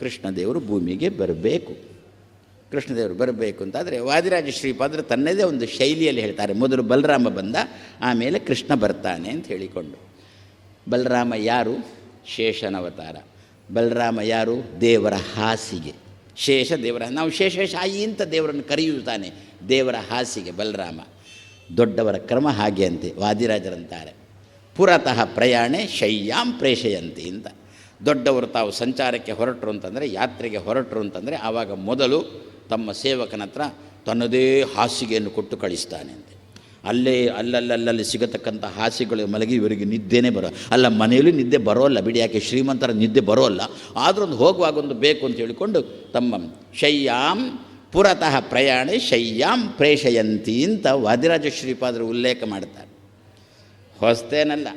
ಕೃಷ್ಣದೇವರು ಭೂಮಿಗೆ ಬರಬೇಕು. ಕೃಷ್ಣದೇವರು ಬರಬೇಕು ಅಂತಾದರೆ ವಾದಿರಾಜ ಶ್ರೀಪಾದರು ತನ್ನದೇ ಒಂದು ಶೈಲಿಯಲ್ಲಿ ಹೇಳ್ತಾರೆ. ಮೊದಲು ಬಲರಾಮ ಬಂದ, ಆಮೇಲೆ ಕೃಷ್ಣ ಬರ್ತಾನೆ ಅಂತ ಹೇಳಿಕೊಂಡು. ಬಲರಾಮ ಯಾರು? ಶೇಷನವತಾರ ಬಲರಾಮ ಯಾರು? ದೇವರ ಹಾಸಿಗೆ. ಶೇಷ ದೇವರ, ನಾವು ಶೇಷಶಾಯಿ ಅಂತ ದೇವರನ್ನು ಕರೆಯುತ್ತಾನೆ. ದೇವರ ಹಾಸಿಗೆ ಬಲರಾಮ. ದೊಡ್ಡವರ ಕ್ರಮ ಹಾಗೆ ಅಂತೆ ವಾದಿರಾಜರಂತಾರೆ. ಪುರತಃ ಪ್ರಯಾಣೆ ಶಯ್ಯಾಂ ಪ್ರೇಷಯಂತಿ ಅಂತ. ದೊಡ್ಡವರು ತಾವು ಸಂಚಾರಕ್ಕೆ ಹೊರಟರು ಅಂತಂದರೆ, ಯಾತ್ರೆಗೆ ಹೊರಟರು ಅಂತಂದರೆ, ಆವಾಗ ಮೊದಲು ತಮ್ಮ ಸೇವಕನ ಹತ್ರ ತನ್ನದೇ ಹಾಸಿಗೆಯನ್ನು ಕೊಟ್ಟು ಕಳಿಸ್ತಾನೆ ಅಂತೆ. ಅಲ್ಲೇ ಅಲ್ಲಲ್ಲಲ್ಲಿ ಸಿಗತಕ್ಕಂಥ ಹಾಸಿಗೆಗಳು ಮಲಗಿ ಇವರಿಗೆ ನಿದ್ದೆನೇ ಬರೋ, ಅಲ್ಲ ಮನೆಯಲ್ಲಿ ನಿದ್ದೆ ಬರೋಲ್ಲ ಬಿಡಿ, ಯಾಕೆ ಶ್ರೀಮಂತರ ನಿದ್ದೆ ಬರೋಲ್ಲ. ಆದರೂ ಒಂದು ಹೋಗುವಾಗ ಒಂದು ಬೇಕು ಅಂತ ಹೇಳಿಕೊಂಡು ತಮ್ಮ ಶಯ್ಯಾಂ ಪುರತಃ ಪ್ರಯಾಣಿ ಶಯ್ಯಾಂ ಪ್ರೇಷಯಂತಿ ಅಂತ ವಾದಿರಾಜ ಶ್ರೀಪಾದರು ಉಲ್ಲೇಖ ಮಾಡ್ತಾರೆ. ಹೊಸ್ತೇನಲ್ಲ.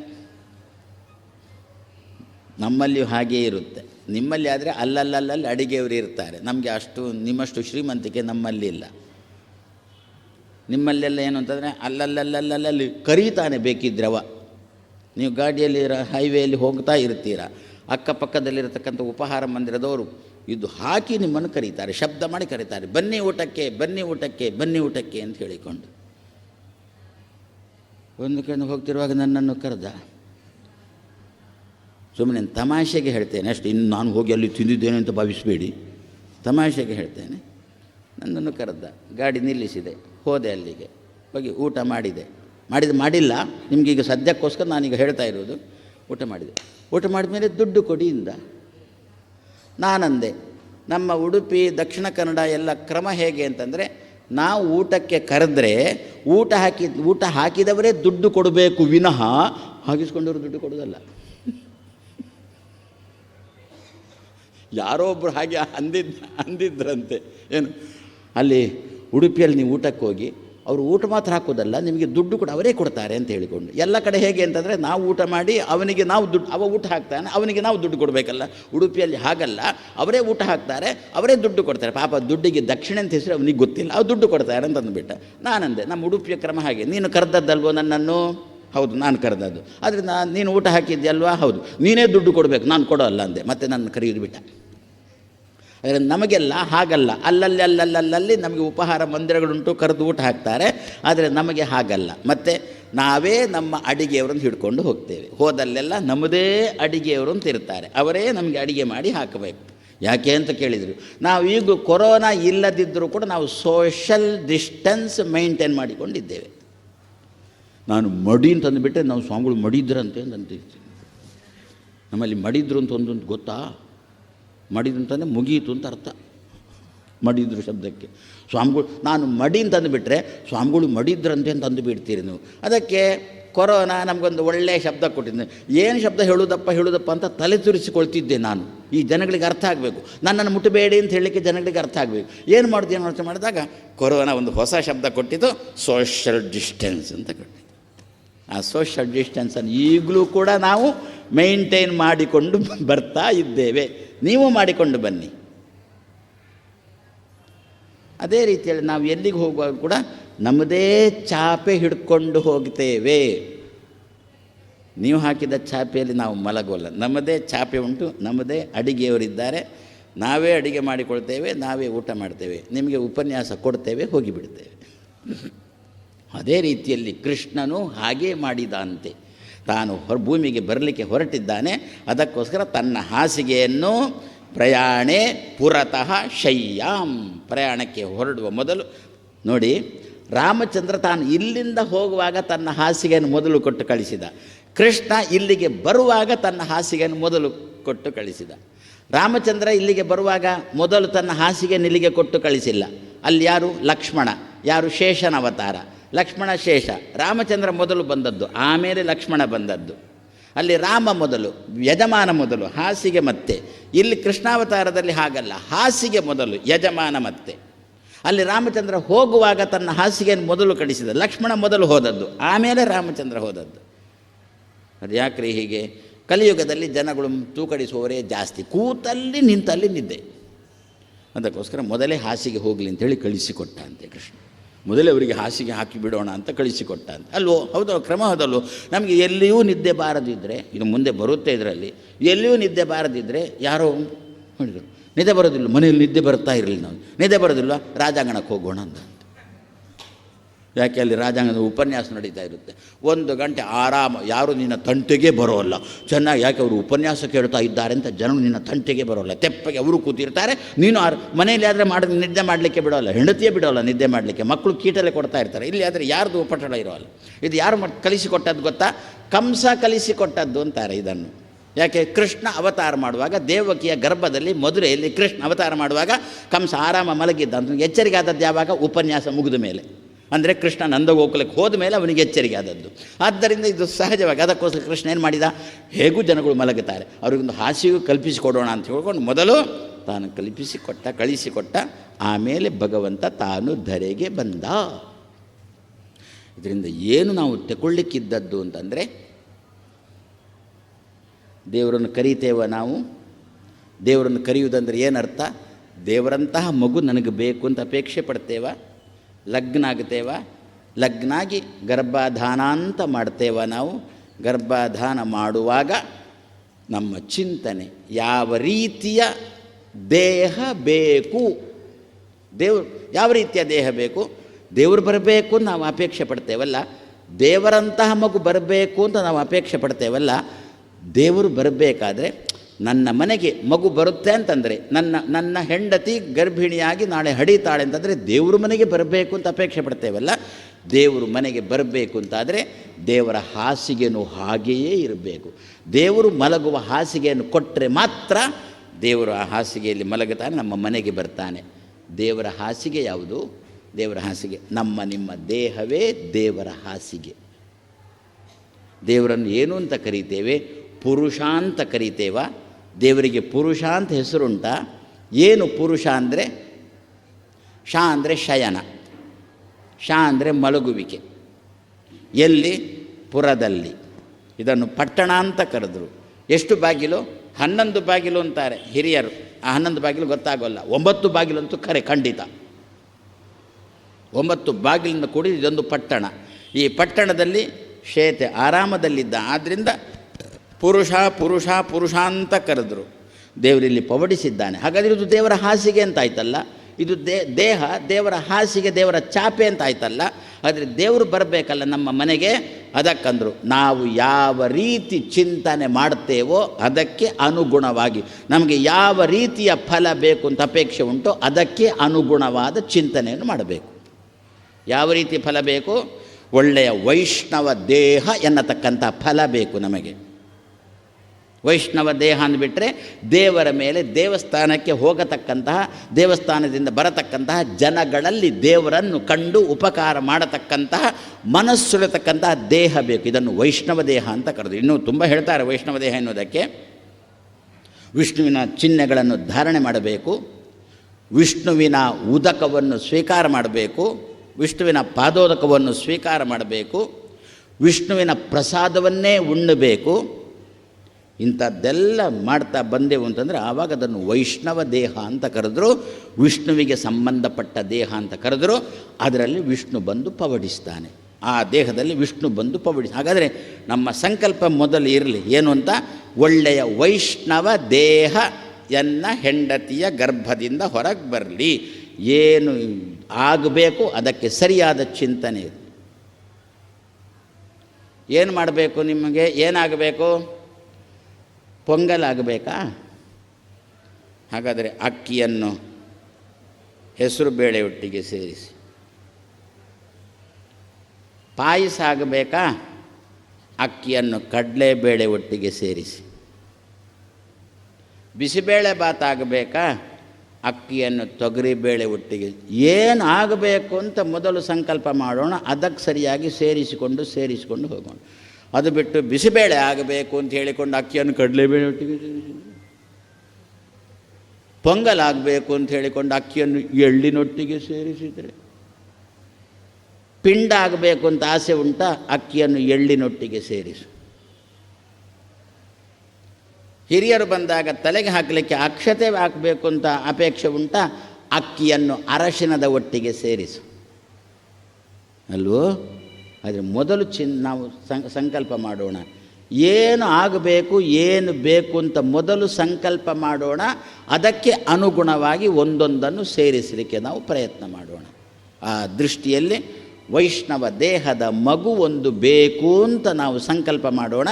ನಮ್ಮಲ್ಲಿಯೂ ಹಾಗೇ ಇರುತ್ತೆ. ನಿಮ್ಮಲ್ಲಿ ಆದರೆ ಅಲ್ಲಲ್ಲಲ್ಲಲ್ಲಿ ಅಡಿಗೆಯವರು ಇರ್ತಾರೆ. ನಮಗೆ ಅಷ್ಟು, ನಿಮ್ಮಷ್ಟು ಶ್ರೀಮಂತಿಕೆ ನಮ್ಮಲ್ಲಿ ಇಲ್ಲ. ನಿಮ್ಮಲ್ಲೆಲ್ಲ ಏನು ಅಂತಂದರೆ ಅಲ್ಲಲ್ಲಲ್ಲಲ್ಲಲ್ಲಿ ಕರೀತಾನೆ ಬೇಕಿದ್ರವ. ನೀವು ಗಾಡಿಯಲ್ಲಿ ಹೈವೇಯಲ್ಲಿ ಹೋಗ್ತಾ ಇರ್ತೀರ. ಅಕ್ಕಪಕ್ಕದಲ್ಲಿರತಕ್ಕಂಥ ಉಪಹಾರ ಮಂದಿರದವರು ಇದು ಹಾಕಿ ನಿಮ್ಮನ್ನು ಕರೀತಾರೆ. ಶಬ್ದ ಮಾಡಿ ಕರೀತಾರೆ. ಬನ್ನಿ ಊಟಕ್ಕೆ ಬನ್ನಿ ಊಟಕ್ಕೆ ಬನ್ನಿ ಊಟಕ್ಕೆ ಅಂತ ಹೇಳಿಕೊಂಡು. ಒಂದು ಕಡೆ ಹೋಗ್ತಿರುವಾಗ ನನ್ನನ್ನು ಕರೆದ? ಸುಮ್ಮನೆ ತಮಾಷೆಗೆ ಹೇಳ್ತೇನೆ, ಅಷ್ಟು. ಇನ್ನು ನಾನು ಹೋಗಿ ಅಲ್ಲಿ ತಿಂದಿದ್ದೇನೆ ಅಂತ ಭಾವಿಸಬೇಡಿ. ತಮಾಷೆಗೆ ಹೇಳ್ತೇನೆ. ನನ್ನನ್ನು ಕರೆದ ಗಾಡಿ ನಿಲ್ಲಿಸಿದೆ. ಹೋದೆ ಅಲ್ಲಿಗೆ. ಹೋಗಿ ಊಟ ಮಾಡಿದೆ. ಮಾಡಿದ ಮಾಡಿಲ್ಲ. ನಿಮಗೀಗ ಸದ್ಯಕ್ಕೋಸ್ಕರ ನಾನೀಗ ಹೇಳ್ತಾ ಇರೋದು. ಊಟ ಮಾಡಿದೆ. ಊಟ ಮಾಡಿದ ಮೇಲೆ ದುಡ್ಡು ಕೊಡಿಯಿಂದ ನಾನಂದೆ, ನಮ್ಮ ಉಡುಪಿ, ದಕ್ಷಿಣ ಕನ್ನಡ ಎಲ್ಲ ಕ್ರಮ ಹೇಗೆ ಅಂತಂದರೆ, ನಾವು ಊಟಕ್ಕೆ ಕರೆದ್ರೆ ಊಟ ಹಾಕಿ, ಊಟ ಹಾಕಿದವರೇ ದುಡ್ಡು ಕೊಡಬೇಕು ವಿನಃ ಹಾಕಿಸ್ಕೊಂಡವರು ದುಡ್ಡು ಕೊಡೋದಲ್ಲ. ಯಾರೋ ಒಬ್ಬರು ಹಾಗೆ ಅಂದಿದ್ದು ಅಂದಿದ್ರಂತೆ. ಏನು? ಅಲ್ಲಿ ಉಡುಪಿಯಲ್ಲಿ ನೀವು ಊಟಕ್ಕೆ ಹೋಗಿ, ಅವರು ಊಟ ಮಾತ್ರ ಹಾಕೋದಲ್ಲ, ನಿಮಗೆ ದುಡ್ಡು ಕೂಡ ಅವರೇ ಕೊಡ್ತಾರೆ ಅಂತ ಹೇಳಿಕೊಂಡು. ಎಲ್ಲ ಕಡೆ ಹೇಗೆ ಅಂತಂದರೆ, ನಾವು ಊಟ ಮಾಡಿ, ಅವನಿಗೆ ನಾವು ದುಡ್ಡು, ಅವ ಊಟ ಹಾಕ್ತಾನೆ, ಅವನಿಗೆ ನಾವು ದುಡ್ಡು ಕೊಡಬೇಕಲ್ಲ. ಉಡುಪಿಯಲ್ಲಿ ಹಾಗಲ್ಲ, ಅವರೇ ಊಟ ಹಾಕ್ತಾರೆ, ಅವರೇ ದುಡ್ಡು ಕೊಡ್ತಾರೆ. ಪಾಪ ದುಡ್ಡಿಗೆ ದಕ್ಷಿಣ ಅಂತ ಹೆಸರು ಅವನಿಗೆ ಗೊತ್ತಿಲ್ಲ, ಅವ್ರು ದುಡ್ಡು ಕೊಡ್ತಾರೆ ಅಂತ ಅಂದ್ಬಿಟ್ಟ. ನಾನಂದೆ, ನಮ್ಮ ಉಡುಪಿಯ ಕ್ರಮ ಹಾಗೆ, ನೀನು ಕರೆದದ್ದಲ್ವೋ ನನ್ನನ್ನು? ಹೌದು, ನಾನು ಕರೆದದ್ದು. ಆದರೆ ನಾನು ನೀನು ಊಟ ಹಾಕಿದ್ಯಲ್ವಾ? ಹೌದು. ನೀನೇ ದುಡ್ಡು ಕೊಡಬೇಕು, ನಾನು ಕೊಡೋಲ್ಲ ಅಂದೆ, ಮತ್ತೆ ನನ್ನ ಕರೆಯೋದು ಬಿಟ್ಟ. ಆದರೆ ನಮಗೆಲ್ಲ ಹಾಗಲ್ಲ. ಅಲ್ಲಲ್ಲಿ, ಅಲ್ಲಲ್ಲಲ್ಲಿ ನಮಗೆ ಉಪಹಾರ ಮಂದಿರಗಳುಂಟು ಕರೆದು ಊಟ ಹಾಕ್ತಾರೆ. ಆದರೆ ನಮಗೆ ಹಾಗಲ್ಲ. ಮತ್ತು ನಾವೇ ನಮ್ಮ ಅಡಿಗೆಯವರನ್ನು ಹಿಡ್ಕೊಂಡು ಹೋಗ್ತೇವೆ. ಹೋದಲ್ಲೆಲ್ಲ ನಮ್ಮದೇ ಅಡಿಗೆಯವರು ಅಂತ ಇರ್ತಾರೆ ಅವರೇ ನಮಗೆ ಅಡಿಗೆ ಮಾಡಿ ಹಾಕಬೇಕು. ಯಾಕೆ ಅಂತ ಕೇಳಿದರು. ನಾವು ಈಗ ಕೊರೋನಾ ಇಲ್ಲದಿದ್ದರೂ ಕೂಡ ನಾವು ಸೋಷಲ್ ಡಿಸ್ಟೆನ್ಸ್ ಮೇಂಟೈನ್ ಮಾಡಿಕೊಂಡಿದ್ದೇವೆ. ನಾನು ಮಡಿ ಅಂತ ಅಂದುಬಿಟ್ಟೆ, ನಾವು ಸ್ವಾಮಿಗಳು ಮಡಿದ್ರಂತೆ ಅಂತ ಅಂತಿರ್ತೀನಿ ನಮ್ಮಲ್ಲಿ ಮಡಿದ್ರು ಅಂತ ಒಂದೊಂದು ಗೊತ್ತಾ? ಮಡಿದ್ರು ಅಂತಂದರೆ ಮುಗೀತು ಅಂತ ಅರ್ಥ. ಮಡಿದ್ರು ಶಬ್ದಕ್ಕೆ. ಸ್ವಾಮಿಗಳು, ನಾನು ಮಡಿ ಅಂತ ಅಂದುಬಿಟ್ರೆ ಸ್ವಾಮಿಗಳು ಮಡಿದ್ರಂತೆ ಅಂತ ಅಂದುಬಿಡ್ತೀರಿ ನೀವು. ಅದಕ್ಕೆ ಕೊರೋನಾ ನಮಗೊಂದು ಒಳ್ಳೆಯ ಶಬ್ದ ಕೊಟ್ಟಿದ್ದೆ ಏನು ಶಬ್ದ ಹೇಳುವುದಪ್ಪ ಹೇಳುವುದಪ್ಪ ಅಂತ ತಲೆ ತುರಿಸಿಕೊಳ್ತಿದ್ದೆ ನಾನು. ಈ ಜನಗಳಿಗೆ ಅರ್ಥ ಆಗಬೇಕು. ನನ್ನನ್ನು ಮುಟ್ಟಬೇಡಿ ಅಂತ ಹೇಳಲಿಕ್ಕೆ ಜನಗಳಿಗೆ ಅರ್ಥ ಆಗಬೇಕು. ಏನು ಮಾಡೋದು ಏನು ಅರ್ಥ ಮಾಡಿದಾಗ ಕೊರೋನಾ ಒಂದು ಹೊಸ ಶಬ್ದ ಕೊಟ್ಟಿದ್ದು ಸೋಷಲ್ ಡಿಸ್ಟೆನ್ಸ್ ಅಂತ ಕೊಟ್ಟಿದ್ದು. ಆ ಸೋಷಲ್ ಡಿಸ್ಟೆನ್ಸನ್ನು ಈಗಲೂ ಕೂಡ ನಾವು ಮೇಂಟೈನ್ ಮಾಡಿಕೊಂಡು ಬರ್ತಾ ಇದ್ದೇವೆ. ನೀವು ಮಾಡಿಕೊಂಡು ಬನ್ನಿ. ಅದೇ ರೀತಿಯಲ್ಲಿ ನಾವು ಎಲ್ಲಿಗೆ ಹೋಗುವಾಗ ಕೂಡ ನಮ್ಮದೇ ಚಾಪೆ ಹಿಡ್ಕೊಂಡು ಹೋಗ್ತೇವೆ. ನೀವು ಹಾಕಿದ ಚಾಪೆಯಲ್ಲಿ ನಾವು ಮಲಗೋಲ್ಲ. ನಮ್ಮದೇ ಚಾಪೆ ಉಂಟು, ನಮ್ಮದೇ ಅಡಿಗೆಯವರಿದ್ದಾರೆ. ನಾವೇ ಅಡಿಗೆ ಮಾಡಿಕೊಳ್ತೇವೆ, ನಾವೇ ಊಟ ಮಾಡ್ತೇವೆ. ನಿಮಗೆ ಉಪನ್ಯಾಸ ಕೊಡ್ತೇವೆ, ಹೋಗಿಬಿಡ್ತೇವೆ. ಅದೇ ರೀತಿಯಲ್ಲಿ ಕೃಷ್ಣನು ಹಾಗೇ ಮಾಡಿದಂತೆ. ತಾನು ಹೊರ ಭೂಮಿಗೆ ಬರಲಿಕ್ಕೆ ಹೊರಟಿದ್ದಾನೆ. ಅದಕ್ಕೋಸ್ಕರ ತನ್ನ ಹಾಸಿಗೆಯನ್ನು ಪ್ರಯಾಣೆ ಪುರತಃ ಶಯ್ಯಾಂ. ಪ್ರಯಾಣಕ್ಕೆ ಹೊರಡುವ ಮೊದಲು ನೋಡಿ, ರಾಮಚಂದ್ರ ತಾನು ಇಲ್ಲಿಂದ ಹೋಗುವಾಗ ತನ್ನ ಹಾಸಿಗೆಯನ್ನು ಮೊದಲು ಕೊಟ್ಟು ಕಳಿಸಿದ. ಕೃಷ್ಣ ಇಲ್ಲಿಗೆ ಬರುವಾಗ ತನ್ನ ಹಾಸಿಗೆಯನ್ನು ಮೊದಲು ಕೊಟ್ಟು ಕಳಿಸಿದ. ರಾಮಚಂದ್ರ ಇಲ್ಲಿಗೆ ಬರುವಾಗ ಮೊದಲು ತನ್ನ ಹಾಸಿಗೆಯನ್ನು ಇಲ್ಲಿಗೆ ಕೊಟ್ಟು ಕಳಿಸಿಲ್ಲ. ಅಲ್ಲಿ ಯಾರು? ಲಕ್ಷ್ಮಣ. ಯಾರು? ಶೇಷನ ಅವತಾರ. ಲಕ್ಷ್ಮಣ ಶೇಷ. ರಾಮಚಂದ್ರ ಮೊದಲು ಬಂದದ್ದು, ಆಮೇಲೆ ಲಕ್ಷ್ಮಣ ಬಂದದ್ದು. ಅಲ್ಲಿ ರಾಮ ಮೊದಲು, ಯಜಮಾನ ಮೊದಲು, ಹಾಸಿಗೆ ಮತ್ತೆ. ಇಲ್ಲಿ ಕೃಷ್ಣಾವತಾರದಲ್ಲಿ ಹಾಗಲ್ಲ, ಹಾಸಿಗೆ ಮೊದಲು, ಯಜಮಾನ ಮತ್ತೆ. ಅಲ್ಲಿ ರಾಮಚಂದ್ರ ಹೋಗುವಾಗ ತನ್ನ ಹಾಸಿಗೆಯನ್ನು ಮೊದಲು ಕಡಿಸಿದ, ಲಕ್ಷ್ಮಣ ಮೊದಲು ಹೋದದ್ದು, ಆಮೇಲೆ ರಾಮಚಂದ್ರ ಹೋದದ್ದು. ಅದು ಯಾಕ್ರಿ ಹೀಗೆ? ಕಲಿಯುಗದಲ್ಲಿ ಜನಗಳು ತೂಕಡಿಸುವವರೇ ಜಾಸ್ತಿ, ಕೂತಲ್ಲಿ ನಿಂತಲ್ಲಿ ನಿದ್ದೆ. ಅದಕ್ಕೋಸ್ಕರ ಮೊದಲೇ ಹಾಸಿಗೆ ಹೋಗಲಿ ಅಂತೇಳಿ ಕಳಿಸಿಕೊಟ್ಟ ಅಂತೆ ಕೃಷ್ಣ. ಮೊದಲೇ ಅವರಿಗೆ ಹಾಸಿಗೆ ಹಾಕಿ ಬಿಡೋಣ ಅಂತ ಕಳಿಸಿಕೊಟ್ಟ ಅಂತ. ಅಲ್ವೋ ಹೌದು, ಕ್ರಮ ಹೌದಲ್ವೋ ನಮಗೆ ಎಲ್ಲಿಯೂ ನಿದ್ದೆ ಬಾರದಿದ್ದರೆ ಇದು ಮುಂದೆ ಬರುತ್ತೆ ಇದರಲ್ಲಿ, ಎಲ್ಲಿಯೂ ನಿದ್ದೆ ಬಾರದಿದ್ದರೆ ಯಾರೋ ಹೇಳಿದರು ನಿದ್ದೆ ಬರೋದಿಲ್ಲ, ಮನೆಯಲ್ಲಿ ನಿದ್ದೆ ಬರ್ತಾ ಇರಲಿಲ್ಲ ನಾವು ನಿದ್ದೆ ಬರೋದಿಲ್ಲ, ರಾಜಾಂಗಣಕ್ಕೆ ಹೋಗೋಣ ಅಂತ. ಯಾಕೆ ಅಲ್ಲಿ ರಾಜಾಂಗದ ಉಪನ್ಯಾಸ ನಡೀತಾ ಇರುತ್ತೆ. ಒಂದು ಗಂಟೆ ಆರಾಮ, ಯಾರು ನಿನ್ನ ತಂಟೆಗೆ ಬರೋಲ್ಲ. ಚೆನ್ನಾಗಿ ಯಾಕೆ ಅವರು ಉಪನ್ಯಾಸ ಕೇಳ್ತಾ ಇದ್ದಾರೆ ಅಂತ ಜನರು ನಿನ್ನ ತಂಟೆಗೆ ಬರೋಲ್ಲ. ತೆಪ್ಪಗೆ ಅವರು ಕೂತಿರ್ತಾರೆ, ನೀನು ಆರು, ಮನೆಯಲ್ಲಿ ಆದರೆ ಮಾಡಿ, ನಿದ್ದೆ ಮಾಡಲಿಕ್ಕೆ ಬಿಡೋಲ್ಲ, ಹೆಂಡತಿಯೇ ಬಿಡೋಲ್ಲ ನಿದ್ದೆ ಮಾಡಲಿಕ್ಕೆ. ಮಕ್ಕಳು ಕೀಟಲೆ ಕೊಡ್ತಾ ಇರ್ತಾರೆ. ಇಲ್ಲಿ ಆದರೆ ಯಾರ್ದು ಉಪಟಳ ಇರೋಲ್ಲ. ಇದು ಯಾರು ಕಲಿಸಿಕೊಟ್ಟದ್ದು ಗೊತ್ತಾ? ಕಂಸ ಕಲಿಸಿಕೊಟ್ಟದ್ದು ಅಂತಾರೆ ಇದನ್ನು. ಯಾಕೆ? ಕೃಷ್ಣ ಅವತಾರ ಮಾಡುವಾಗ, ದೇವಕಿಯ ಗರ್ಭದಲ್ಲಿ ಮಧುರೆಯಲ್ಲಿ ಕೃಷ್ಣ ಅವತಾರ ಮಾಡುವಾಗ, ಕಂಸ ಆರಾಮ ಮಲಗಿದ್ದ. ಅಂತ ಎಚ್ಚರಿಕೆ ಆದದ್ದು ಯಾವಾಗ? ಉಪನ್ಯಾಸ ಮುಗಿದ ಮೇಲೆ. ಅಂದರೆ ಕೃಷ್ಣ ನಂದಗೋಕುಲಕ್ಕೆ ಹೋದ ಮೇಲೆ ಅವನಿಗೆ ಎಚ್ಚರಿಕೆ ಆದದ್ದು. ಆದ್ದರಿಂದ ಇದು ಸಹಜವಾಗಿ ಅದಕ್ಕೋಸ್ಕರ ಕೃಷ್ಣ ಏನು ಮಾಡಿದ? ಹೇಗೂ ಜನಗಳು ಮಲಗುತ್ತಾರೆ. ಅವ್ರಿಗೊಂದು ಹಾಸಿಗೆ ಕಲ್ಪಿಸಿಕೊಡೋಣ ಅಂತ ಹೇಳ್ಕೊಂಡು ಮೊದಲು ತಾನು ಕಲ್ಪಿಸಿಕೊಟ್ಟ, ಕಳಿಸಿಕೊಟ್ಟ, ಆಮೇಲೆ ಭಗವಂತ ತಾನು ಧರೆಗೆ ಬಂದ. ಇದರಿಂದ ಏನು ನಾವು ತಗೊಳ್ಳಿಕ್ಕಿದ್ದದ್ದು ಅಂತಂದರೆ ದೇವರನ್ನು ಕರೀತೇವ ನಾವು? ದೇವರನ್ನು ಕರೆಯುವುದಂದ್ರೆ ಏನರ್ಥ? ದೇವರಂತಹ ಮಗು ನನಗೆ ಬೇಕು ಅಂತ ಅಪೇಕ್ಷೆ ಪಡ್ತೇವ? ಲಗ್ನ ಆಗ್ತೇವ ಲಗ್ನಾಗಿ ಗರ್ಭಾಧಾನ ಅಂತ ಮಾಡ್ತೇವ ನಾವು. ಗರ್ಭಾಧಾನ ಮಾಡುವಾಗ ನಮ್ಮ ಚಿಂತನೆ ಯಾವ ರೀತಿಯ ದೇಹ ಬೇಕು? ದೇವ್ರು ಯಾವ ರೀತಿಯ ದೇಹ ಬೇಕು? ದೇವರು ಬರಬೇಕು ನಾವು ಅಪೇಕ್ಷೆ ಪಡ್ತೇವಲ್ಲ. ದೇವರಂತಹ ಮಗು ಬರಬೇಕು ಅಂತ ನಾವು ಅಪೇಕ್ಷೆ ಪಡ್ತೇವಲ್ಲ. ದೇವರು ಬರಬೇಕಾದ್ರೆ ನನ್ನ ಮನೆಗೆ ಮಗು ಬರುತ್ತೆ ಅಂತಂದರೆ, ನನ್ನ ನನ್ನ ಹೆಂಡತಿ ಗರ್ಭಿಣಿಯಾಗಿ ನಾಳೆ ಹಡಿತಾಳೆ ಅಂತಂದರೆ ದೇವರು ಮನೆಗೆ ಬರಬೇಕು ಅಂತ ಅಪೇಕ್ಷೆ ಪಡ್ತೇವಲ್ಲ? ದೇವರು ಮನೆಗೆ ಬರಬೇಕು ಅಂತಾದರೆ ದೇವರ ಹಾಸಿಗೆನೂ ಹಾಗೆಯೇ ಇರಬೇಕು. ದೇವರು ಮಲಗುವ ಹಾಸಿಗೆಯನ್ನು ಕೊಟ್ಟರೆ ಮಾತ್ರ ದೇವರು ಆ ಹಾಸಿಗೆಯಲ್ಲಿ ಮಲಗುತ್ತಾನೆ, ನಮ್ಮ ಮನೆಗೆ ಬರ್ತಾನೆ. ದೇವರ ಹಾಸಿಗೆ ಯಾವುದು? ದೇವರ ಹಾಸಿಗೆ, ನಮ್ಮ, ನಿಮ್ಮ ದೇಹವೇ ದೇವರ ಹಾಸಿಗೆ. ದೇವರನ್ನು ಏನು ಅಂತ ಕರೀತೇವೆ? ಪುರುಷ ಅಂತ ಕರೀತೇವ? ದೇವರಿಗೆ ಪುರುಷ ಅಂತ ಹೆಸರುಂಟ? ಏನು ಪುರುಷ ಅಂದರೆ? ಶಾ ಅಂದರೆ ಶಯನ. ಶಾ ಅಂದರೆ ಮಲಗುವಿಕೆ. ಎಲ್ಲಿ? ಪುರದಲ್ಲಿ. ಇದನ್ನು ಪಟ್ಟಣ ಅಂತ ಕರೆದರು. ಎಷ್ಟು ಬಾಗಿಲು? ಹನ್ನೊಂದು ಬಾಗಿಲು ಅಂತಾರೆ ಹಿರಿಯರು. ಆ ಹನ್ನೊಂದು ಬಾಗಿಲು ಗೊತ್ತಾಗೋಲ್ಲ. ಒಂಬತ್ತು ಬಾಗಿಲು ಅಂತೂ ಕರೆ, ಖಂಡಿತ. ಒಂಬತ್ತು ಬಾಗಿಲಿಂದ ಕೂಡಿ ಇದೊಂದು ಪಟ್ಟಣ. ಈ ಪಟ್ಟಣದಲ್ಲಿ ಶ್ವೇತೆ ಆರಾಮದಲ್ಲಿದ್ದ. ಆದ್ದರಿಂದ ಪುರುಷ ಪುರುಷ ಪುರುಷ ಅಂತ ಕರೆದರು. ದೇವರಿಲ್ಲಿ ಪವಡಿಸಿದ್ದಾನೆ. ಹಾಗಾದರೆ ಇದು ದೇವರ ಹಾಸಿಗೆ ಅಂತಾಯ್ತಲ್ಲ ಇದು ದೇ, ದೇಹ ದೇವರ ಹಾಸಿಗೆ, ದೇವರ ಚಾಪೆ ಅಂತ ಆಯ್ತಲ್ಲ? ಆದರೆ ದೇವರು ಬರಬೇಕಲ್ಲ ನಮ್ಮ ಮನೆಗೆ? ಅದಕ್ಕಂದರು. ನಾವು ಯಾವ ರೀತಿ ಚಿಂತನೆ ಮಾಡ್ತೇವೋ ಅದಕ್ಕೆ ಅನುಗುಣವಾಗಿ. ನಮಗೆ ಯಾವ ರೀತಿಯ ಫಲ ಬೇಕು ಅಂತ ಅಪೇಕ್ಷೆ ಉಂಟೋ ಅದಕ್ಕೆ ಅನುಗುಣವಾದ ಚಿಂತನೆಯನ್ನು ಮಾಡಬೇಕು. ಯಾವ ರೀತಿ ಫಲ ಬೇಕು? ಒಳ್ಳೆಯ ವೈಷ್ಣವ ದೇಹ ಎನ್ನತಕ್ಕಂಥ ಫಲ ಬೇಕು ನಮಗೆ. ವೈಷ್ಣವ ದೇಹ ಅಂದ್ಬಿಟ್ರೆ ದೇವರ ಮೇಲೆ ದೇವಸ್ಥಾನಕ್ಕೆ ಹೋಗತಕ್ಕಂತಹ, ದೇವಸ್ಥಾನದಿಂದ ಬರತಕ್ಕಂತಹ ಜನಗಳಲ್ಲಿ ದೇವರನ್ನು ಕಂಡು ಉಪಕಾರ ಮಾಡತಕ್ಕಂತಹ ಮನಸ್ಸುಳತಕ್ಕಂತಹ ದೇಹ ಬೇಕು. ಇದನ್ನು ವೈಷ್ಣವ ದೇಹ ಅಂತ ಕರೆದು ಇನ್ನೂ ತುಂಬ ಹೇಳ್ತಾರೆ ವೈಷ್ಣವ ದೇಹ ಎನ್ನುವುದಕ್ಕೆ. ವಿಷ್ಣುವಿನ ಚಿಹ್ನೆಗಳನ್ನು ಧಾರಣೆ ಮಾಡಬೇಕು. ವಿಷ್ಣುವಿನ ಉದಕವನ್ನು ಸ್ವೀಕಾರ ಮಾಡಬೇಕು. ವಿಷ್ಣುವಿನ ಪಾದೋದಕವನ್ನು ಸ್ವೀಕಾರ ಮಾಡಬೇಕು. ವಿಷ್ಣುವಿನ ಪ್ರಸಾದವನ್ನೇ ಉಣ್ಣಬೇಕು. ಇಂಥದ್ದೆಲ್ಲ ಮಾಡ್ತಾ ಬಂದೆವು ಅಂತಂದರೆ ಆವಾಗ ಅದನ್ನು ವೈಷ್ಣವ ದೇಹ ಅಂತ ಕರೆದ್ರು, ವಿಷ್ಣುವಿಗೆ ಸಂಬಂಧಪಟ್ಟ ದೇಹ ಅಂತ ಕರೆದ್ರು, ಅದರಲ್ಲಿ ವಿಷ್ಣು ಬಂದು ಪವಡಿಸ್ತಾನೆ. ಆ ದೇಹದಲ್ಲಿ ವಿಷ್ಣು ಬಂದು ಪವಡಿಸ್ ಹಾಗಾದರೆ ನಮ್ಮ ಸಂಕಲ್ಪ ಮೊದಲು ಇರಲಿ. ಏನು ಅಂತ? ಒಳ್ಳೆಯ ವೈಷ್ಣವ ದೇಹ ಎನ್ನ ಹೆಂಡತಿಯ ಗರ್ಭದಿಂದ ಹೊರಗೆ ಬರಲಿ. ಏನು ಆಗಬೇಕು ಅದಕ್ಕೆ ಸರಿಯಾದ ಚಿಂತನೆ ಇದೆ ಏನು ಮಾಡಬೇಕು ನಿಮಗೆ? ಏನಾಗಬೇಕು? ಪೊಂಗಲ್ ಆಗಬೇಕಾ ಹಾಗಾದರೆ ಅಕ್ಕಿಯನ್ನು ಹೆಸರು ಬೇಳೆ ಒಟ್ಟಿಗೆ ಸೇರಿಸಿ. ಪಾಯಸ ಆಗಬೇಕಾ? ಅಕ್ಕಿಯನ್ನು ಕಡಲೆಬೇಳೆ ಒಟ್ಟಿಗೆ ಸೇರಿಸಿ. ಬಿಸಿಬೇಳೆ ಆಗಬೇಕಾ? ಅಕ್ಕಿಯನ್ನು ತೊಗರಿಬೇಳೆ ಒಟ್ಟಿಗೆ. ಏನು ಆಗಬೇಕು ಅಂತ ಮೊದಲು ಸಂಕಲ್ಪ ಮಾಡೋಣ, ಅದಕ್ಕೆ ಸರಿಯಾಗಿ ಸೇರಿಸಿಕೊಂಡು ಸೇರಿಸಿಕೊಂಡು ಹೋಗೋಣ. ಅದು ಬಿಟ್ಟು ಬಿಸಿಬೇಳೆ ಆಗಬೇಕು ಅಂತ ಹೇಳಿಕೊಂಡು ಅಕ್ಕಿಯನ್ನು ಕಡಲೆಬೇಳೆ ಒಟ್ಟಿಗೆ ಪೊಂಗಲ್ ಆಗಬೇಕು ಅಂತ ಹೇಳಿಕೊಂಡು ಅಕ್ಕಿಯನ್ನು ಎಳ್ಳಿನೊಟ್ಟಿಗೆ ಸೇರಿಸಿದರೆ. ಪಿಂಡ ಆಗಬೇಕು ಅಂತ ಆಸೆ ಉಂಟಾ, ಅಕ್ಕಿಯನ್ನು ಎಳ್ಳಿನೊಟ್ಟಿಗೆ ಸೇರಿಸು. ಹಿರಿಯರು ಬಂದಾಗ ತಲೆಗೆ ಹಾಕಲಿಕ್ಕೆ ಅಕ್ಷತೆ ಹಾಕಬೇಕು ಅಂತ ಅಪೇಕ್ಷೆ ಉಂಟಾ, ಅಕ್ಕಿಯನ್ನು ಅರಶಿನದ ಒಟ್ಟಿಗೆ ಸೇರಿಸು. ಅಲ್ವೋ? ಆದರೆ ಮೊದಲು ಚಿನ್ ನಾವು ಸಂಕಲ್ಪ ಮಾಡೋಣ. ಏನು ಆಗಬೇಕು, ಏನು ಬೇಕು ಅಂತ ಮೊದಲು ಸಂಕಲ್ಪ ಮಾಡೋಣ. ಅದಕ್ಕೆ ಅನುಗುಣವಾಗಿ ಒಂದೊಂದನ್ನು ಸೇರಿಸಲಿಕ್ಕೆ ನಾವು ಪ್ರಯತ್ನ ಮಾಡೋಣ. ಆ ದೃಷ್ಟಿಯಲ್ಲಿ ವೈಷ್ಣವ ದೇಹದ ಮಗು ಒಂದು ಬೇಕು ಅಂತ ನಾವು ಸಂಕಲ್ಪ ಮಾಡೋಣ.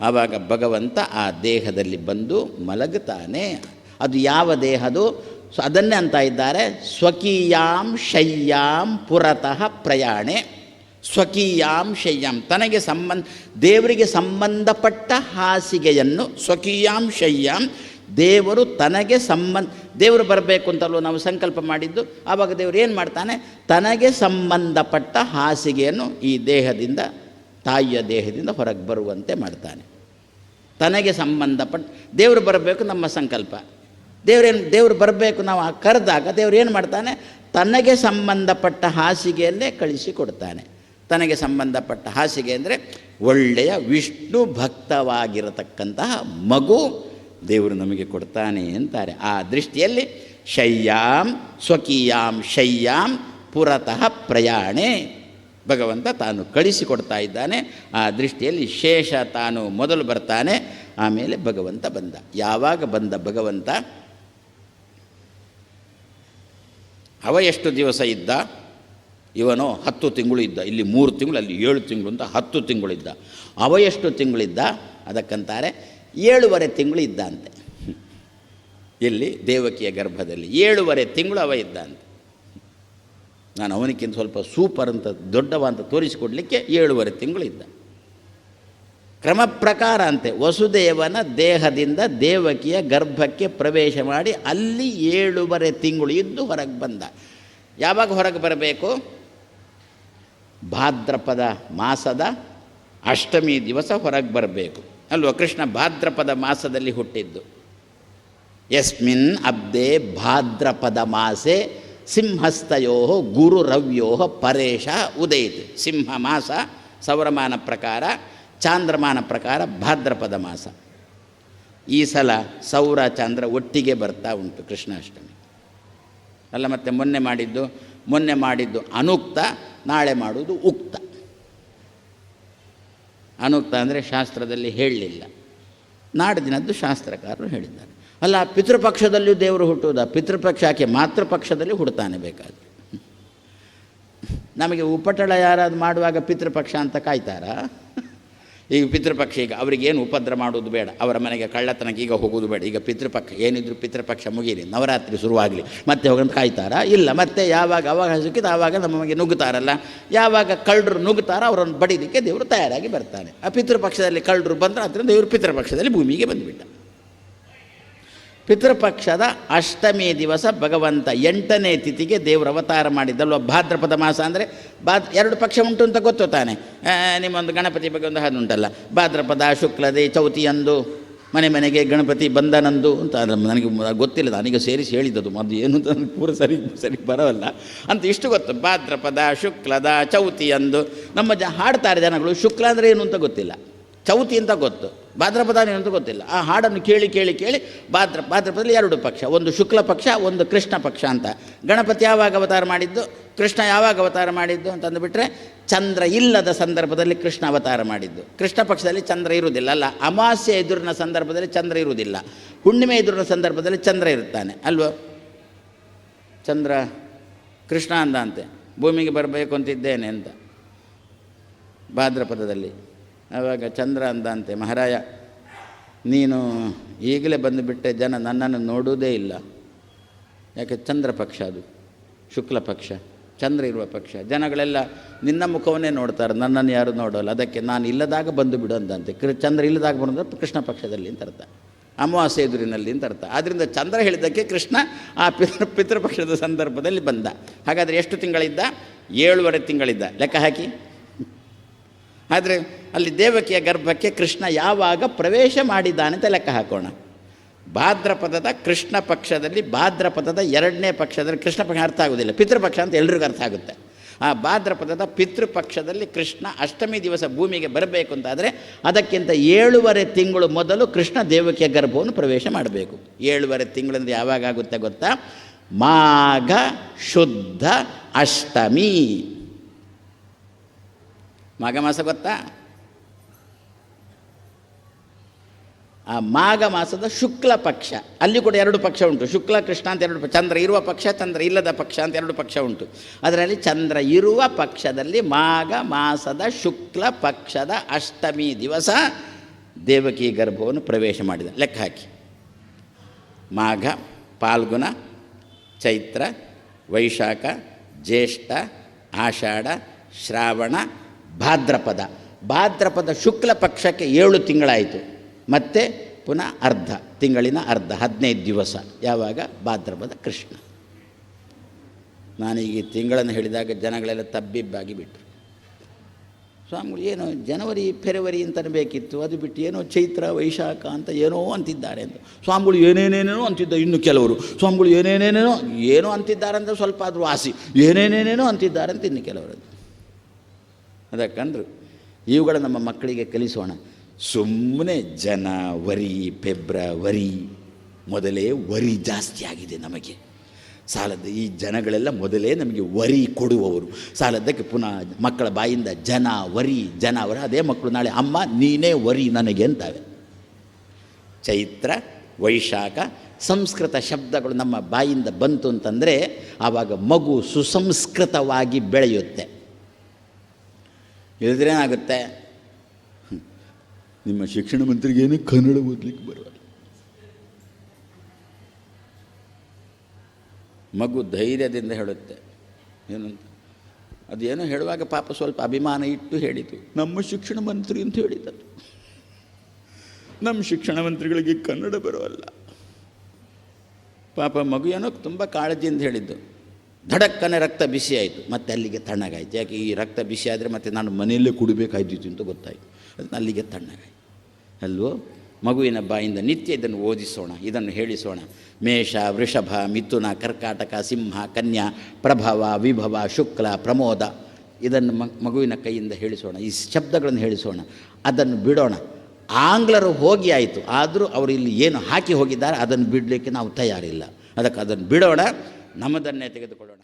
ಆವಾಗ ಭಗವಂತ ಆ ದೇಹದಲ್ಲಿ ಬಂದು ಮಲಗುತ್ತಾನೆ. ಅದು ಯಾವ ದೇಹದು? ಸೊ, ಅದನ್ನೇ ಅಂತ ಇದ್ದಾರೆ. ಸ್ವಕೀಯಾಂ ಶಯ್ಯಾಂ ಪುರತಃ ಪ್ರಯಾಣೆ. ಸ್ವಕೀಯಾಂ ಶಯ್ಯಾಂ ತನಗೆ ಸಂಬಂಧ, ದೇವರಿಗೆ ಸಂಬಂಧಪಟ್ಟ ಹಾಸಿಗೆಯನ್ನು ಸ್ವಕೀಯಾಂ ಶಯ್ಯಾಂ ದೇವರು ತನಗೆ ಸಂಬಂಧ, ದೇವರು ಬರಬೇಕು ಅಂತಲೂ ನಾವು ಸಂಕಲ್ಪ ಮಾಡಿದ್ದು, ಆವಾಗ ದೇವರು ಏನು ಮಾಡ್ತಾನೆ? ತನಗೆ ಸಂಬಂಧಪಟ್ಟ ಹಾಸಿಗೆಯನ್ನು ಈ ದೇಹದಿಂದ, ತಾಯಿಯ ದೇಹದಿಂದ ಹೊರಗೆ ಬರುವಂತೆ ಮಾಡ್ತಾನೆ. ತನಗೆ ಸಂಬಂಧಪಟ್ಟ, ದೇವರು ಬರಬೇಕು ನಮ್ಮ ಸಂಕಲ್ಪ. ದೇವರೇನು ದೇವರು ಬರಬೇಕು ನಾವು ಕರೆದಾಗ ದೇವರು ಏನು ಮಾಡ್ತಾನೆ? ತನಗೆ ಸಂಬಂಧಪಟ್ಟ ಹಾಸಿಗೆಯಲ್ಲೇ ಕಳಿಸಿಕೊಡ್ತಾನೆ ತನಗೆ ಸಂಬಂಧಪಟ್ಟ ಹಾಸಿಗೆ ಅಂದರೆ ಒಳ್ಳೆಯ ವಿಷ್ಣು ಭಕ್ತವಾಗಿರತಕ್ಕಂತಹ ಮಗು ದೇವರು ನಮಗೆ ಕೊಡ್ತಾನೆ ಅಂತಾರೆ. ಆ ದೃಷ್ಟಿಯಲ್ಲಿ ಶಯ್ಯಾಂ ಸ್ವಕೀಯಾಂ ಶಯ್ಯಾಂ ಪುರತಃ ಪ್ರಯಾಣೆ ಭಗವಂತ ತಾನು ಕಳಿಸಿಕೊಡ್ತಾ ಇದ್ದಾನೆ. ಆ ದೃಷ್ಟಿಯಲ್ಲಿ ಶೇಷ ತಾನು ಮೊದಲು ಬರ್ತಾನೆ, ಆಮೇಲೆ ಭಗವಂತ ಬಂದ. ಯಾವಾಗ ಬಂದ ಭಗವಂತ? ಅವ ಎಷ್ಟು ದಿವಸ ಇದ್ದ? ಇವನು ಹತ್ತು ತಿಂಗಳು ಇದ್ದ, ಇಲ್ಲಿ ಮೂರು ತಿಂಗಳು, ಅಲ್ಲಿ ಏಳು ತಿಂಗಳು ಅಂತ ಹತ್ತು ತಿಂಗಳಿದ್ದ ಅವ ಎಷ್ಟು ತಿಂಗಳಿದ್ದ ಅದಕ್ಕಂತಾರೆ ಏಳುವರೆ ತಿಂಗಳು ಇದ್ದಂತೆ ಇಲ್ಲಿ ದೇವಕಿಯ ಗರ್ಭದಲ್ಲಿ ಏಳುವರೆ ತಿಂಗಳು ಅವ ಇದ್ದಂತೆ ನಾನು ಅವನಿಗಿಂತ ಸ್ವಲ್ಪ ಸೂಪರ್ ಅಂತ, ದೊಡ್ಡವ ಅಂತ ತೋರಿಸಿಕೊಡ್ಲಿಕ್ಕೆ ಏಳುವರೆ ತಿಂಗಳು ಇದ್ದ. ಕ್ರಮ ಪ್ರಕಾರ ಅಂತೆ, ವಸುದೇವನ ದೇಹದಿಂದ ದೇವಕಿಯ ಗರ್ಭಕ್ಕೆ ಪ್ರವೇಶ ಮಾಡಿ ಅಲ್ಲಿ ಏಳುವರೆ ತಿಂಗಳು ಇದ್ದು ಹೊರಗೆ ಬಂದ. ಯಾವಾಗ ಹೊರಗೆ ಬರಬೇಕು? ಭಾದ್ರಪದ ಮಾಸದ ಅಷ್ಟಮಿ ದಿವಸ ಹೊರಗೆ ಬರಬೇಕು. ಅಲ್ವ? ಕೃಷ್ಣ ಭಾದ್ರಪದ ಮಾಸದಲ್ಲಿ ಹುಟ್ಟಿದ್ದು. ಯಸ್ಮಿನ್ ಅಬ್ದೆ ಭಾದ್ರಪದ ಮಾಸೆ ಸಿಂಹಸ್ಥಯೋ ಗುರು ರವ್ಯೋ ಪರೇಶ ಉದಯಿತು. ಸಿಂಹ ಮಾಸ, ಸೌರಮಾನ ಪ್ರಕಾರ, ಚಾಂದ್ರಮಾನ ಪ್ರಕಾರ ಭಾದ್ರಪದ ಮಾಸ. ಈ ಸಲ ಸೌರ, ಚಾಂದ್ರ ಒಟ್ಟಿಗೆ ಬರ್ತಾ ಉಂಟು ಕೃಷ್ಣಾಷ್ಟಮಿ. ಅಲ್ಲ, ಮತ್ತೆ ಮೊನ್ನೆ ಮಾಡಿದ್ದು ಮೊನ್ನೆ ಮಾಡಿದ್ದು ಅನುಕ್ತ ನಾಳೆ ಮಾಡುವುದು ಉಕ್ತ. ಅನುಕ್ತ ಅಂದರೆ ಶಾಸ್ತ್ರದಲ್ಲಿ ಹೇಳಲಿಲ್ಲ. ನಾಡಿದಿನದ್ದು ಶಾಸ್ತ್ರಕಾರರು ಹೇಳಿದ್ದಾರೆ. ಅಲ್ಲ, ಪಿತೃಪಕ್ಷದಲ್ಲಿಯೂ ದೇವರು ಹುಟ್ಟುವುದ? ಪಿತೃಪಕ್ಷ ಯಾಕೆ ಮಾತೃಪಕ್ಷದಲ್ಲಿ ಹುಡ್ತಾನೆ ಬೇಕಾದ್ರೆ? ನಮಗೆ ಉಪಟಳ ಯಾರಾದ್ರು ಮಾಡುವಾಗ ಪಿತೃಪಕ್ಷ ಅಂತ ಕಾಯ್ತಾರಾ? ಈಗ ಪಿತೃಪಕ್ಷ, ಈಗ ಅವರಿಗೇನು ಉಪದ್ರ ಮಾಡೋದು ಬೇಡ. ಅವರ ಮನೆಗೆ ಕಳ್ಳತನಕ್ಕೆ ಈಗ ಹೋಗೋದು ಬೇಡ. ಈಗ ಪಿತೃಪಕ್ಷ, ಏನಿದ್ರು ಪಿತೃಪಕ್ಷ ಮುಗೀಲಿ ನವರಾತ್ರಿ ಶುರುವಾಗಲಿ. ಮತ್ತೆ ಹೋಗಂತ ಕಾಯ್ತಾರಾ? ಇಲ್ಲ. ಮತ್ತೆ ಯಾವಾಗ ಅವಾಗ ಸಿಕ್ಕಿದ ಆವಾಗ ನಮ್ಮ ಮನೆಗೆ ನುಗ್ಗುತ್ತಾರಲ್ಲ? ಯಾವಾಗ ಕಳ್ಳರು ನುಗ್ಗುತ್ತಾರೋ ಅವರನ್ನು ಬಡಿಲಿಕ್ಕೆ ದೇವರು ತಯಾರಾಗಿ ಬರ್ತಾನೆ. ಆ ಪಿತೃಪಕ್ಷದಲ್ಲಿ ಕಳ್ಳರು ಬಂದರೆ ಅದರಿಂದ ದೇವರು ಪಿತೃಪಕ್ಷದಲ್ಲಿ ಭೂಮಿಗೆ ಬಂದುಬಿಟ್ಟ. ಪಿತೃಪಕ್ಷದ ಅಷ್ಟಮಿ ದಿವಸ ಭಗವಂತ ಎಂಟನೇ ತಿಥಿಗೆ ದೇವರು ಅವತಾರ ಮಾಡಿದ್ದಲ್ವ ಭಾದ್ರಪದ ಮಾಸ ಅಂದರೆ ಭಾದ್ ಎರಡು ಪಕ್ಷ ಉಂಟು ಅಂತ ಗೊತ್ತು ತಾನೆ. ನಿಮ್ಮೊಂದು ಗಣಪತಿ ಬಗ್ಗೆ ಒಂದು ಹಾಡು ಉಂಟಲ್ಲ. ಭಾದ್ರಪದ, ಶುಕ್ಲದೆ, ಚೌತಿಯಂದು, ಮನೆ ಮನೆಗೆ ಗಣಪತಿ ಬಂದನಂದು ಅಂತ ನನಗೆ ಗೊತ್ತಿಲ್ಲ ನನಗೆ ಸೇರಿಸಿ ಹೇಳಿದ್ದದು. ಮದ್ದು ಏನು ಅಂತ ನನಗೆ ಪೂರ ಸರಿ ಸರಿ ಬರೋಲ್ಲ ಅಂತ ಇಷ್ಟು ಗೊತ್ತು. ಭಾದ್ರಪದ, ಶುಕ್ಲದ, ಚೌತಿಯಂದು ನಮ್ಮ ಜ, ಹಾಡ್ತಾರೆ ಜನಗಳು. ಶುಕ್ಲ ಅಂದರೆ ಏನು ಅಂತ ಗೊತ್ತಿಲ್ಲ. ಚೌತಿ ಅಂತ ಗೊತ್ತು. ಭಾದ್ರಪದ ಏನಂತ ಗೊತ್ತಿಲ್ಲ. ಆ ಹಾಡನ್ನು ಕೇಳಿ ಕೇಳಿ ಕೇಳಿ ಭಾದ್ರ ಭಾದ್ರಪದಲ್ಲಿ ಎರಡು ಪಕ್ಷ, ಒಂದು ಶುಕ್ಲ ಪಕ್ಷ, ಒಂದು ಕೃಷ್ಣ ಪಕ್ಷ ಅಂತ. ಗಣಪತಿ ಯಾವಾಗ ಅವತಾರ ಮಾಡಿದ್ದು? ಕೃಷ್ಣ ಯಾವಾಗ ಅವತಾರ ಮಾಡಿದ್ದು ಅಂತಂದುಬಿಟ್ರೆ ಚಂದ್ರ ಇಲ್ಲದ ಸಂದರ್ಭದಲ್ಲಿ ಕೃಷ್ಣ ಅವತಾರ ಮಾಡಿದ್ದು. ಕೃಷ್ಣ ಪಕ್ಷದಲ್ಲಿ ಚಂದ್ರ ಇರುವುದಿಲ್ಲ ಅಲ್ಲ? ಅಮಾಸ್ಯೆ ಎದುರಿನ ಸಂದರ್ಭದಲ್ಲಿ ಚಂದ್ರ ಇರುವುದಿಲ್ಲ. ಹುಣ್ಣಿಮೆ ಎದುರಿನ ಸಂದರ್ಭದಲ್ಲಿ ಚಂದ್ರ ಇರುತ್ತಾನೆ. ಅಲ್ವೋ? ಚಂದ್ರ ಕೃಷ್ಣ ಅಂದ ಅಂತೆ. ಭೂಮಿಗೆ ಬರಬೇಕು ಅಂತಿದ್ದೇನೆ ಅಂತ. ಭಾದ್ರಪದದಲ್ಲಿ. ಆವಾಗ ಚಂದ್ರ ಅಂದಂತೆ, ಮಹಾರಾಯ, ನೀನು ಈಗಲೇ ಬಂದುಬಿಟ್ಟೆ ಜನ ನನ್ನನ್ನು ನೋಡುವುದೇ ಇಲ್ಲ. ಯಾಕೆ ಚಂದ್ರ ಪಕ್ಷ ಅದು, ಶುಕ್ಲ ಪಕ್ಷ, ಚಂದ್ರ ಇರುವ ಪಕ್ಷ. ಜನಗಳೆಲ್ಲ ನಿನ್ನ ಮುಖವನ್ನೇ ನೋಡ್ತಾರೆ, ನನ್ನನ್ನು ಯಾರು ನೋಡೋಲ್ಲ. ಅದಕ್ಕೆ ನಾನು ಇಲ್ಲದಾಗ ಬಂದು ಬಿಡು ಅಂದಂತೆ. ಕೃ, ಚಂದ್ರ ಇಲ್ಲದಾಗ ಬಂದ್ರೆ ಕೃಷ್ಣ ಪಕ್ಷದಲ್ಲಿ ಅಂತ ಅರ್ಥ. ಅಮಾವಾಸ್ಯ ಎದುರಿನಲ್ಲಿ ಅಂತ ಅರ್ಥ. ಆದ್ದರಿಂದ ಚಂದ್ರ ಹೇಳಿದ್ದಕ್ಕೆ ಕೃಷ್ಣ ಆ ಪಿತೃ ಪಿತೃಪಕ್ಷದ ಸಂದರ್ಭದಲ್ಲಿ ಬಂದ. ಹಾಗಾದರೆ ಎಷ್ಟು ತಿಂಗಳಿದ್ದ? ಏಳುವರೆ ತಿಂಗಳಿದ್ದ. ಲೆಕ್ಕ ಹಾಕಿ. ಆದರೆ ಅಲ್ಲಿ ದೇವಕಿಯ ಗರ್ಭಕ್ಕೆ ಕೃಷ್ಣ ಯಾವಾಗ ಪ್ರವೇಶ ಮಾಡಿದ್ದಾನೆ ಅಂತ ಲೆಕ್ಕ ಹಾಕೋಣ. ಭಾದ್ರಪದದ ಕೃಷ್ಣ ಪಕ್ಷದಲ್ಲಿ ಭಾದ್ರಪದದ ಎರಡನೇ ಪಕ್ಷದಲ್ಲಿ ಕೃಷ್ಣ ಪಕ್ಷ ಅರ್ಥ ಆಗೋದಿಲ್ಲ. ಪಿತೃಪಕ್ಷ ಅಂತ ಎಲ್ರಿಗೂ ಅರ್ಥ ಆಗುತ್ತೆ. ಆ ಭಾದ್ರಪದದ ಪಿತೃಪಕ್ಷದಲ್ಲಿ ಕೃಷ್ಣ ಅಷ್ಟಮಿ ದಿವಸ ಭೂಮಿಗೆ ಬರಬೇಕು ಅಂತಾದರೆ ಅದಕ್ಕಿಂತ ಏಳುವರೆ ತಿಂಗಳು ಮೊದಲು ಕೃಷ್ಣ ದೇವಕಿಯ ಗರ್ಭವನ್ನು ಪ್ರವೇಶ ಮಾಡಬೇಕು. ಏಳುವರೆ ತಿಂಗಳಂದರೆ ಯಾವಾಗ ಆಗುತ್ತೆ ಗೊತ್ತಾ? ಮಾಘ, ಶುದ್ಧ, ಅಷ್ಟಮಿ. ಮಾಘ ಮಾಸ ಗೊತ್ತಾ? ಆ ಮಾಘ ಮಾಸದ ಶುಕ್ಲ ಪಕ್ಷ. ಅಲ್ಲಿ ಕೂಡ ಎರಡು ಪಕ್ಷ ಉಂಟು. ಶುಕ್ಲ, ಕೃಷ್ಣ ಅಂತ ಎರಡು ಚಂದ್ರ ಇರುವ ಪಕ್ಷ, ಚಂದ್ರ ಇಲ್ಲದ ಪಕ್ಷ ಅಂತ ಎರಡು ಪಕ್ಷ ಉಂಟು. ಅದರಲ್ಲಿ ಚಂದ್ರ ಇರುವ ಪಕ್ಷದಲ್ಲಿ ಮಾಘ ಮಾಸದ ಶುಕ್ಲ ಪಕ್ಷದ ಅಷ್ಟಮಿ ದಿವಸ ದೇವಕಿ ಗರ್ಭವನ್ನು ಪ್ರವೇಶ ಮಾಡಿದ. ಲೆಕ್ಕ ಹಾಕಿ. ಮಾಘ, ಪಾಲ್ಗುಣ, ಚೈತ್ರ, ವೈಶಾಖ, ಜ್ಯೇಷ್ಠ, ಆಷಾಢ, ಶ್ರಾವಣ ಭಾದ್ರಪದ. ಭಾದ್ರಪದ ಶುಕ್ಲ ಪಕ್ಷಕ್ಕೆ ಏಳು ತಿಂಗಳಾಯಿತು. ಮತ್ತೆ ಪುನಃ ಅರ್ಧ, ತಿಂಗಳಿನ ಅರ್ಧ, ಹದಿನೈದು ದಿವಸ. ಯಾವಾಗ? ಭಾದ್ರಪದ ಕೃಷ್ಣ. ನಾನೀಗ ತಿಂಗಳನ್ನು ಹೇಳಿದಾಗ ಜನಗಳೆಲ್ಲ ತಬ್ಬಿಬ್ಬಾಗಿ ಬಿಟ್ಟರು ಸ್ವಾಮಿಗಳು, ಏನೋ ಜನವರಿ, ಫೆಬ್ರವರಿ ಅಂತಲೇ ಬೇಕಿತ್ತು. ಅದು ಬಿಟ್ಟು ಏನೋ ಚೈತ್ರ, ವೈಶಾಖ ಅಂತ ಏನೋ ಅಂತಿದ್ದಾರೆ ಅಂತ. ಸ್ವಾಮಿಗಳು ಏನೇನೇನೇನೋ ಅಂತಿದ್ದ ಇನ್ನು ಕೆಲವರು. ಸ್ವಾಮಿಗಳು ಏನೇನೇನೇನೋ, ಏನೋ ಅಂತಿದ್ದಾರೆ ಅಂತ ಸ್ವಲ್ಪ ಆದರೂ ವಾಸಿ ಏನೇನೇನೇನೋ ಅಂತಿದ್ದಾರೆ ಅಂತ ಇನ್ನು ಕೆಲವರು ಅದಕ್ಕಂದ್ರು. ಇವುಗಳ ನಮ್ಮ ಮಕ್ಕಳಿಗೆ ಕಲಿಸೋಣ. ಸುಮ್ಮನೆ ಜನವರಿ, ಫೆಬ್ರವರಿ ಮೊದಲೇ ವರಿ ಜಾಸ್ತಿ ಆಗಿದೆ ನಮಗೆ. ಸಾಲದ ಈ ಜನಗಳೆಲ್ಲ ಮೊದಲೇ ನಮಗೆ ವರಿ ಕೊಡುವವರು. ಸಾಲದ್ದಕ್ಕೆ ಪುನಃ ಮಕ್ಕಳ ಬಾಯಿಂದ ಜನ ವರಿ, ಜನ ವರ, ಅದೇ ಮಕ್ಕಳು ನಾಳೆ ಅಮ್ಮ, ನೀನೇ ವರಿ ನನಗೆ ಅಂತಾವೆ ಚೈತ್ರ, ವೈಶಾಖ, ಸಂಸ್ಕೃತ ಶಬ್ದಗಳು ನಮ್ಮ ಬಾಯಿಂದ ಬಂತು ಅಂತಂದರೆ ಆವಾಗ ಮಗು ಸುಸಂಸ್ಕೃತವಾಗಿ ಬೆಳೆಯುತ್ತೆ. ಇಲ್ಲದ್ರೇನಾಗುತ್ತೆ ಹ್ಮ್. ನಿಮ್ಮ ಶಿಕ್ಷಣ ಮಂತ್ರಿಗೇನು ಕನ್ನಡ ಓದಲಿಕ್ಕೆ ಬರೋಲ್ಲ. ಮಗು ಧೈರ್ಯದಿಂದ ಹೇಳುತ್ತೆ. ಏನಂತ ಅದೇನೋ ಹೇಳುವಾಗ ಪಾಪ ಸ್ವಲ್ಪ ಅಭಿಮಾನ ಇಟ್ಟು ಹೇಳಿತು. ನಮ್ಮ ಶಿಕ್ಷಣ ಮಂತ್ರಿ ಅಂತ ಹೇಳಿದ್ದು ನಮ್ಮ ಶಿಕ್ಷಣ ಮಂತ್ರಿಗಳಿಗೆ ಕನ್ನಡ ಬರೋಲ್ಲ. ಪಾಪ ಮಗು ಏನೋ ತುಂಬ ಕಾಳಜಿಯಿಂದ ಹೇಳಿದ್ದು. ಧಡಕ್ಕನೆ ರಕ್ತ ಬಿಸಿ ಆಯಿತು. ಮತ್ತೆ ಅಲ್ಲಿಗೆ ತಣ್ಣಗಾಯಿತು. ಯಾಕೆ ಈ ರಕ್ತ ಬಿಸಿ ಆದರೆ ಮತ್ತೆ ನಾನು ಮನೆಯಲ್ಲೇ ಕುಡಿಬೇಕಾಯ್ತಿತ್ತು ಅಂತ ಗೊತ್ತಾಯಿತು. ಅದನ್ನ ಅಲ್ಲಿಗೆ ತಣ್ಣಗಾಯಿತು. ಅಲ್ವೋ? ಮಗುವಿನ ಬಾಯಿಂದ ನಿತ್ಯ ಇದನ್ನು ಓದಿಸೋಣ, ಇದನ್ನು ಹೇಳಿಸೋಣ. ಮೇಷ, ವೃಷಭ, ಮಿಥುನ, ಕರ್ಕಾಟಕ, ಸಿಂಹ, ಕನ್ಯಾ, ಪ್ರಭವ, ವಿಭವ, ಶುಕ್ಲ, ಪ್ರಮೋದ. ಇದನ್ನು ಮಗುವಿನ ಕೈಯಿಂದ ಹೇಳಿಸೋಣ. ಈ ಶಬ್ದಗಳನ್ನು ಹೇಳಿಸೋಣ. ಅದನ್ನು ಬಿಡೋಣ. ಆಂಗ್ಲರು ಹೋಗಿ ಆಯಿತು. ಆದರೂ ಅವರು ಇಲ್ಲಿ ಏನು ಹಾಕಿ ಹೋಗಿದ್ದಾರೆ, ಅದನ್ನು ಬಿಡಲಿಕ್ಕೆ ನಾವು ತಯಾರಿಲ್ಲ. ಅದಕ್ಕೆ ಅದನ್ನು ಬಿಡೋಣ. ನಮ್ಮದನ್ನೇ ತೆಗೆದುಕೊಳ್ಳೋಣ.